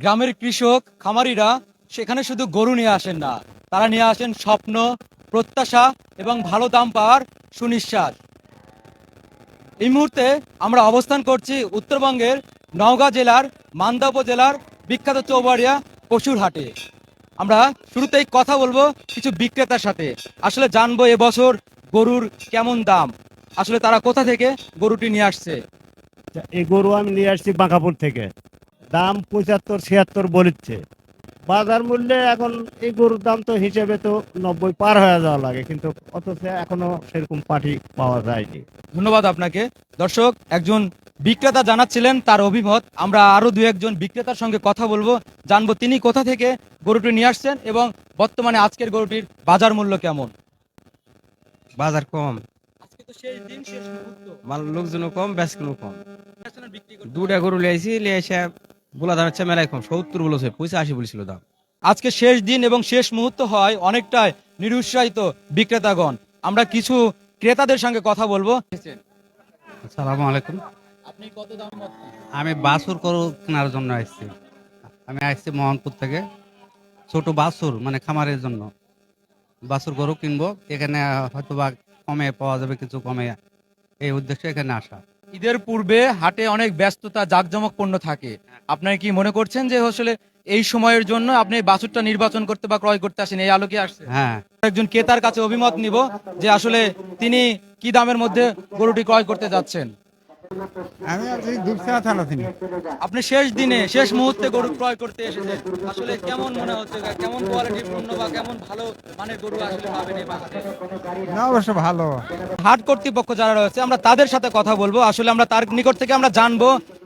গ্রামের কৃষক, খামারিরা সেখানে শুধু গরু নিয়ে আসেন না, তারা নিয়ে আসেন স্বপ্ন, প্রত্যাশা এবং ভালো দাম পাওয়ার সুনিশ্বাস। এই মুহূর্তে আমরা অবস্থান করছি উত্তরবঙ্গের নওগাঁ জেলার, মান্দা উপজেলার বিখ্যাত চৌবাড়িয়া পশুর হাটে। আমরা শুরুতেই কথা বলব কিছু বিক্রেতার সাথে। আসলে জানব এবছর গরুর কেমন দাম। আসলে তারা কোথা থেকে গরুটি নিয়ে আসছে? এই গরু আমি নিয়ে আসছি বাঁকাপুর থেকে। দাম পঁচাত্তর ছিয়াত্তর বলিচ্ছে। বাজার মূল্যে এখন এই গরুর দাম তো হিসেবে তো নব্বই পার হয়ে যাওয়া লাগে কিন্তু অথচ এখনও সেরকম পাটি পাওয়া যায়নি। ধন্যবাদ আপনাকে। দর্শক একজন বিক্রেতা জানাচ্ছিলেন তার অভিমত। আমরা আরও দু একজন বিক্রেতার সঙ্গে কথা বলব। জানব তিনি কোথা থেকে গরুটি নিয়ে আসছেন এবং বর্তমানে আজকের গরুটির বাজার মূল্য কেমন? বাজার কম। আজকে তো শেষ দিন শেষ মুহূর্ত। মাল লোকজনও কম বেচকেনও কম। দুটা গরু লিয়েছি লিয়ে এসে বলা দাম হচ্ছে মেলায় কম সত্তর বলেছে পয়সা আশি বলেছিল দাম। আজকে শেষ দিন এবং শেষ মুহূর্ত হয় অনেকটাই নিরুৎসাহিত বিক্রেতাগণ। আমরা কিছু ক্রেতাদের সঙ্গে কথা বলব। আসসালামু আলাইকুম। আপনি কত দাম আমি বাছুর গরু কেনার জন্য আসছি। আমি আসছি মোহনপুর থেকে। ছোট বাছুর মানে খামারের জন্য। বাছুর গরু কিনবো। এখানে হয়তো বা কমে পাওয়া যাবে কিছু কমে। এই উদ্দেশ্যে এখানে আসা। ঈদের পূর্বে হাটে অনেক ব্যস্ততা পণ্য থাকে। আপনার কি মনে করছেন যে আসলে এই সময়ের জন্য আপনি বাছুরটা নির্বাচন করতে বা ক্রয় করতে আসেন? এই আলোকে আসছে। হ্যাঁ। একজন ক্রেতার কাছে অভিমত নিব যে আসলে তিনি কি দামের মধ্যে গরুটি ক্রয় করতে যাচ্ছেন? আমি আছি দুপসা থানা থেকে। আপনি শেষ দিনে শেষ মুহূর্তে গরু ক্রয় করতে এসেছেন। আসলে কেমন মনে হচ্ছে কেমন কোয়ালিটি পূর্ণ বা কেমন ভালো মানের গরু আসলে পাবেন এই না অবশ্য ভালো। হাট কর্তৃপক্ষ যারা রয়েছে আমরা তাদের সাথে কথা বলব। আসলে আমরা তার নিকট থেকে আমরা জানব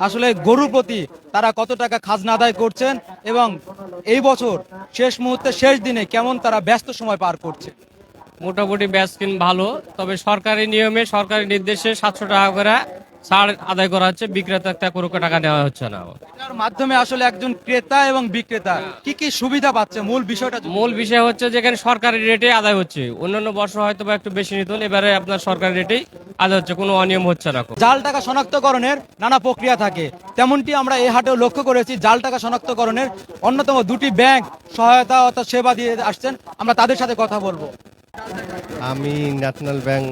আসলে গরুর প্রতি তারা কত টাকা খাজনা আদায় করছেন এবং এই বছর শেষ মুহূর্তে শেষ দিনে কেমন তারা ব্যস্ত সময় পার করছে? মোটামুটি ব্যাচ কিন ভালো তবে সরকারি নিয়মে সরকারি নির্দেশে সাতশো টাকা করে ছাড় আদায় করা হচ্ছে বিক্রেতা কোনো টাকা দেওয়া হচ্ছে না। এটার মাধ্যমে আসলে একজন ক্রেতা এবং বিক্রেতা কি কি সুবিধা পাচ্ছে? মূল বিষয়টা মূল বিষয় হচ্ছে যেখানে সরকারি রেটে আদায় হচ্ছে। অন্যান্য বর্ষ হয়তো বা একটু বেশি নিত এবারে আপনার সরকারি রেটেই আদায় হচ্ছে কোনো অনিয়ম হচ্ছে না জাল টাকা শনাক্তকরণের নানা প্রক্রিয়া থাকে। তেমনটি আমরা এই হাটেও লক্ষ্য করেছি জাল টাকা শনাক্তকরণের অন্যতম দুটি ব্যাংক সহায়তা অর্থাৎ সেবা দিয়ে আসছেন। আমরা তাদের সাথে কথা বলব। আমি ন্যাশনাল ব্যাংক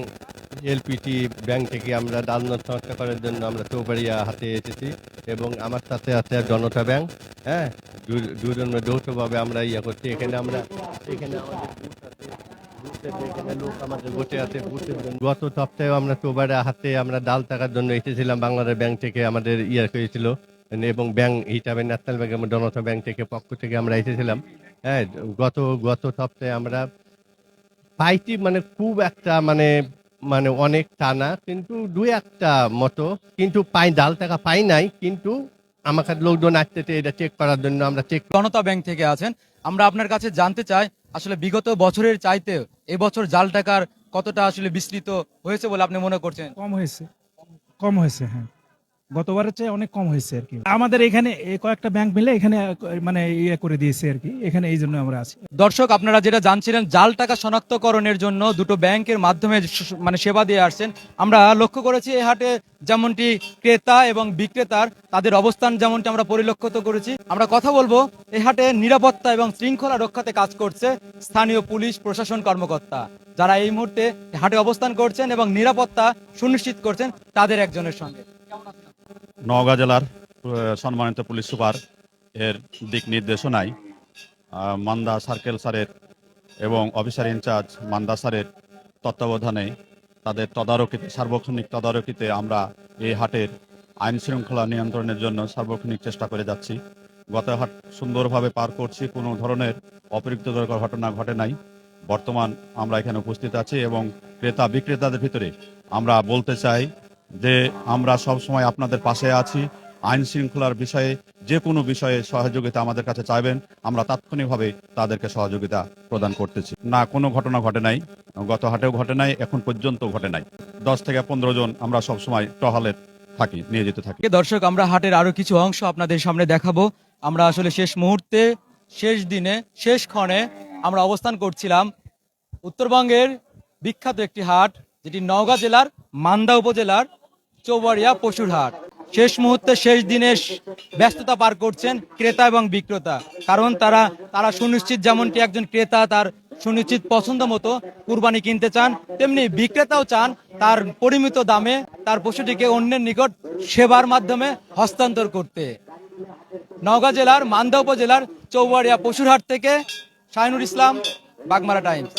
এলপিটি ব্যাংক থেকে আমরা দালনত সংস্থা করার জন্য আমরা চৌবাড়িয়া হাতে এসেছি এবং আমার সাথে আছে জনতা ব্যাংক হ্যাঁ? দুজন যৌথভাবে আমরা ইয়ে করছি। এখানে আমরা, এখানে গত সপ্তাহে আমরা চৌবাড়িয়া হাতে আমরা ডাল টাকার জন্য এসেছিলাম। বাংলাদেশ ব্যাংক থেকে আমাদের ইয়ে হয়েছিল। এবং ব্যাংক হিসাবে ন্যাশনাল ব্যাংক এবং জনতা ব্যাংক থেকে পক্ষ থেকে আমরা এসেছিলাম। হ্যাঁ গত গত সপ্তাহে আমরা পাইটি মানে খুব একটা মানে মানে অনেক টানা কিন্তু দু একটা মতো কিন্তু পাই ডাল টাকা পাই নাই কিন্তু আমাকে লোকজন আসতেছে এটা চেক করার জন্য আমরা চেক জনতা ব্যাংক থেকে আছেন। আমরা আপনার কাছে জানতে চাই আসলে বিগত বছরের চাইতে এবছর জাল টাকার কতটা আসলে বিস্তৃত হয়েছে বলে আপনি মনে করছেন? কম হয়েছে। কম হয়েছে হ্যাঁ। গতবারের চেয়ে অনেক কম হয়েছে আর কি। আমাদের এখানে কয়েকটা ব্যাংক মিলে এখানে মানে ইয়ে করে দিয়েছে আর কি। এখানে এই জন্য আমরা আছি। দর্শক, আপনারা যেটা জানছিলেন, জাল টাকা শনাক্তকরণের জন্য দুটো ব্যাংকের মাধ্যমে মানে সেবা দিয়ে আসছেন। আমরা লক্ষ্য করেছি এই হাটে যেমনটি ক্রেতা এবং বিক্রেতার, তাদের অবস্থান যেমনটি আমরা পরিলক্ষিত করেছি। আমরা কথা বলব, এই হাটে নিরাপত্তা এবং শৃঙ্খলা রক্ষাতে কাজ করছে স্থানীয় পুলিশ, প্রশাসন কর্মকর্তা। যারা এই মুহূর্তে হাটে অবস্থান করছেন এবং নিরাপত্তা সুনিশ্চিত করছেন, তাদের একজনের সঙ্গে। নওগাঁ জেলার সম্মানিত পুলিশ সুপার এর দিক নির্দেশনায় মান্দা সার্কেল স্যারের এবং অফিসার ইনচার্জ মান্দা স্যারের তত্ত্বাবধানে তাদের তদারকিতে, সার্বক্ষণিক তদারকিতে আমরা এই হাটের আইন শৃঙ্খলা নিয়ন্ত্রণের জন্য সার্বক্ষণিক চেষ্টা করে যাচ্ছি। গত হাট সুন্দরভাবে পার করছি, কোনো ধরনের অপরিক্তকর ঘটনা ঘটে নাই। বর্তমান আমরা এখানে উপস্থিত আছি এবং ক্রেতা বিক্রেতাদের ভিতরে আমরা বলতে চাই যে আমরা সব সময় আপনাদের পাশে আছি। আইন শৃঙ্খলার বিষয়ে, যে কোনো বিষয়ে সহযোগিতা আমাদের কাছে চাইবেন, আমরা তাৎক্ষণিকভাবে তাদেরকে সহযোগিতা প্রদান করতেছি। না, কোনো ঘটনা ঘটে নাই। গত হাটেও ঘটে নাই, এখন পর্যন্ত ঘটে নাই। দশ থেকে পনেরো জন আমরা সব সময় টহলে থাকি নিয়ে যেতে থাকি দর্শক, আমরা হাটের আরও কিছু অংশ আপনাদের সামনে দেখাবো। আমরা আসলে শেষ মুহূর্তে, শেষ দিনে, শেষ ক্ষণে আমরা অবস্থান করছিলাম উত্তরবঙ্গের বিখ্যাত একটি হাট, যেটি নওগাঁ জেলার মান্দা উপজেলার চৌবাড়িয়া পশুর হাট। শেষ মুহূর্তে শেষ দিনে ব্যস্ততা পার করছেন ক্রেতা এবং বিক্রেতা। কারণ তারা তারা সুনিশ্চিত যেমনটি একজন ক্রেতা তার সুনিশ্চিত পছন্দ মতো কুরবানি কিনতে চান, তেমনি বিক্রেতাও চান তার পরিমিত দামে তার পশুটিকে অন্যের নিকট সেবার মাধ্যমে হস্তান্তর করতে। নওগাঁ জেলার, মান্দা উপজেলার চৌবাড়িয়া পশুরহাট থেকে শাহিনুর ইসলাম, বাগমারা টাইমস।